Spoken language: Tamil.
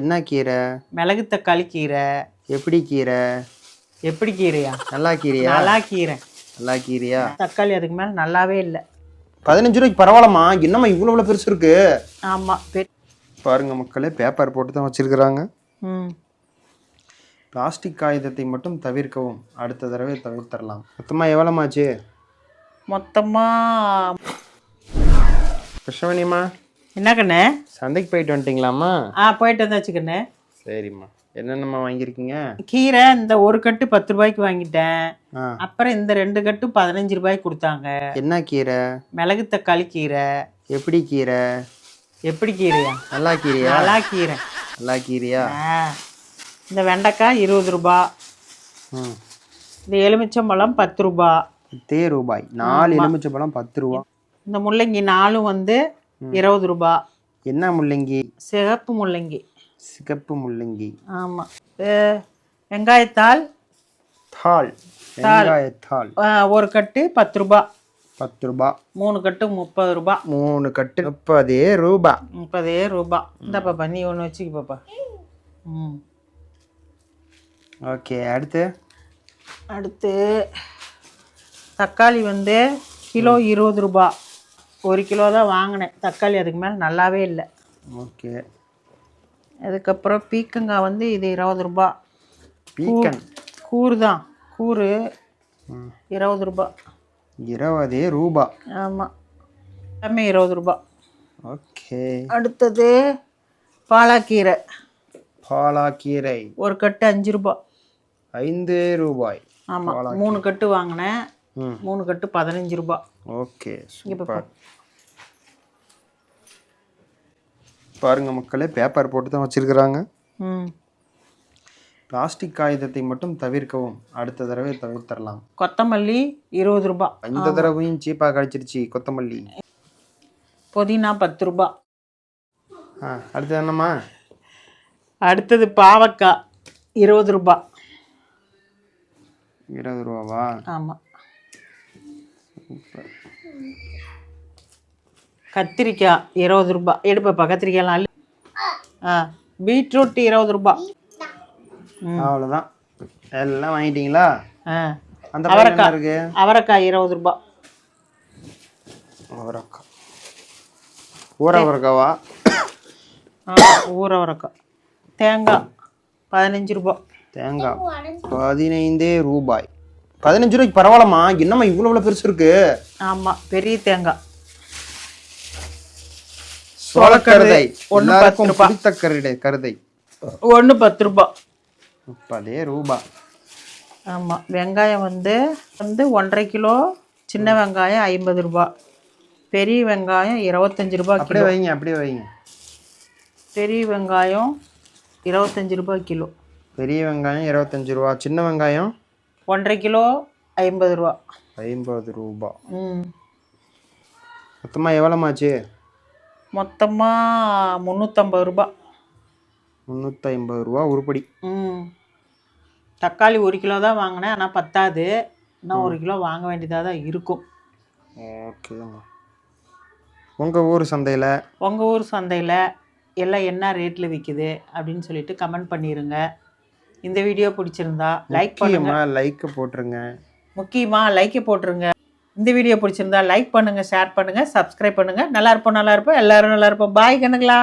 என்ன கீரை? மிளகு தக்காளி கீரை. எப்படி கீரை? எப்படி கீரையா? நல்லா கீரையா? நல்லா கீரை. நல்லா கீரையா? தக்காளி அதுக்கு மேலே நல்லாவே இல்லை. பதினஞ்சு ரூபாய்க்கு பரவாயில்லம்மா. என்னம்மா இவ்வளோ இவ்வளோ பெருசு இருக்கு? ஆமாம் பெ பாருங்க மக்களே பேப்பர் போட்டு தான் வச்சிருக்கிறாங்க. ம். பிளாஸ்டிக் காகிதத்தை மட்டும் தவிர்க்கவும். அடுத்த தடவை தவிர்த்தரலாம். மொத்தமாக எவ்வளோமாச்சு மொத்தமாக கிருஷ்ணவனியம்மா என்ன கண்ணு? சந்தைக்கு போயிட்டு வந்துட்டீங்களாம்மா? ஆ போயிட்டு வந்தாச்சு கண்ணு சரிம்மா. என்னென்னம்மா வாங்கியிருக்கீங்க? கீரை இந்த ஒரு கட்டு பத்து ரூபாய்க்கு வாங்கிட்டேன். ஆ. அப்புறம் இந்த ரெண்டு கட்டு பதினஞ்சு ரூபாய்க்கு கொடுத்தாங்க. என்ன கீரை? மிளகு தக்காளி கீரை. எப்படி கீரை? எப்படி கீரையா? நல்லா கீரையா? நல்லா கீரை. நல்லா கீரையா? ஆ. இந்த வெண்டைக்காய் இருபது ரூபா. ம். இந்த எலுமிச்சம்பழம் பத்து ரூபா. பத்தே ரூபாய். நாலு எலுமிச்சம்பழம் பத்து ரூபா. இந்த முள்ளங்கி நாலும் வந்து இருபது ரூபா. என்ன முள்ளங்கி? சிகப்பு முள்ளங்கி. சிகப்பு முள்ளங்கி. ஆமாம் வெங்காயத்தாள். தாள். வெங்காயத்தாள். ஒரு கட்டு பத்து ரூபா. பத்து ரூபா. மூணு கட்டு முப்பது ரூபா. மூணு கட்டு முப்பதே ரூபா. முப்பதே ரூபா. இந்த பாப்பா நீ ஒன்று வச்சுக்க பாப்பா ம். ஓகே அடுத்து? அடுத்து தக்காளி வந்து கிலோ இருபது ரூபா. ஒரு கிலோ தான் வாங்கினேன். தக்காளி அதுக்கு மேலே நல்லாவே இல்லை. ஓகே. அதுக்கப்புறம் பீக்கங்காய் வந்து இது இருபது ரூபா. பீக்கன். கூறு தான். கூறு. இருபது ரூபா. இருபதே ரூபா. ஆமாம் எல்லாமே இருபது ரூபா. ஓகே. அடுத்தது பாலாக்கீரை. பாலாக்கீரை. ஒரு கட்டு அஞ்சு ரூபா. ஐந்து ரூபாய் ஆமாம் மூணு கட்டு வாங்கினேன். மூணு கட்டு பதினஞ்சு ரூபா. Okay super. பாருங்க மக்களே பேப்பர் போட்டு தான் வச்சிருக்கிறாங்க. ம். பிளாஸ்டிக் காகிதத்தை மட்டும் தவிர்க்கவும். அடுத்த தடவை தவிர்த்தரலாம் கொத்தமல்லி இருபது ரூபா. இந்த தடவையும் சீப்பாக கிடைச்சிருச்சு கொத்தமல்லி. புதினா பத்து ரூபா. ஆ அடுத்து என்னம்மா? அடுத்தது பாவக்காய் இருபது ரூபா. இருபது ரூபாவா? ஆமாம் கத்திரிக்காய் இருபது ரூபா. எடுப்பப்பா கத்திரிக்காய்லாம் ஆ பீட்ரூட் இருபது ரூபா. அவ்வளோதான் எல்லாம் வாங்கிட்டீங்களா? ஆ. அந்த என்ன இருக்கு? அவரைக்காய் இருபது ரூபா. அவரக்காய் ஊற அவரக்காவா? ஊற அவரைக்காய். தேங்காய் பதினஞ்சு ரூபா. தேங்காய் பதினைந்தே ரூபாய். பதினஞ்சு ரூபாய்க்கு பரவாயில்லம்மா. என்னம்மா இவ்வளோ இவ்வளோ பெருசு இருக்கு? ஆமாம் பெரிய தேங்காய். சோளக்கருதை. ஒண்ணு எல்லாருக்கும் பிடித்த கருடை கருதை. ஒன்று பத்து ரூபா. முப்பதே ரூபா. ஆமாம் வெங்காயம் வந்து வந்து ஒன்றரை கிலோ சின்ன வெங்காயம் ஐம்பது ரூபா. பெரிய வெங்காயம் இருபத்தஞ்சி ரூபா கிலோ. அப்படியே வைங்க அப்படியே வைங்க. பெரிய வெங்காயம் இருபத்தஞ்சி ரூபாய் கிலோ. பெரிய வெங்காயம் இருபத்தஞ்சு ரூபா சின்ன வெங்காயம் ஒன்றரை கிலோ ஐம்பது ரூபா. ஐம்பது ரூபா. ம். மொத்தமாக எவ்வளோமாச்சு மொத்தமாக முந்நூற்றம்பது ரூபா. முந்நூற்றி ஐம்பது ரூபா உருப்படி. ம். தக்காளி ஒரு கிலோ தான் வாங்கினேன் ஆனால் பத்தாது. இன்னும் ஒரு கிலோ வாங்க வேண்டியதாக தான் இருக்கும். ஓகேங்க உங்கள் ஊர் சந்தையில்? உங்கள் ஊர் சந்தையில் எல்லாம் என்ன ரேட்டில் விற்குது அப்படின்னு சொல்லிட்டு கமெண்ட் பண்ணிடுங்க இந்த வீடியோ பிடிச்சிருந்தா லைக் பண்ணுங்க. லைக்கை போட்டுருங்க. முக்கியமாக லைக்கை போட்டுருங்க. இந்த வீடியோ பிடிச்சிருந்தா லைக் பண்ணுங்கள் ஷேர் பண்ணுங்கள் சப்ஸ்கிரைப் பண்ணுங்கள் நல்லா இருப்போம் நல்லா இருப்போம். எல்லாரும் நல்லா இருப்போம். பாய் கண்ணுங்களா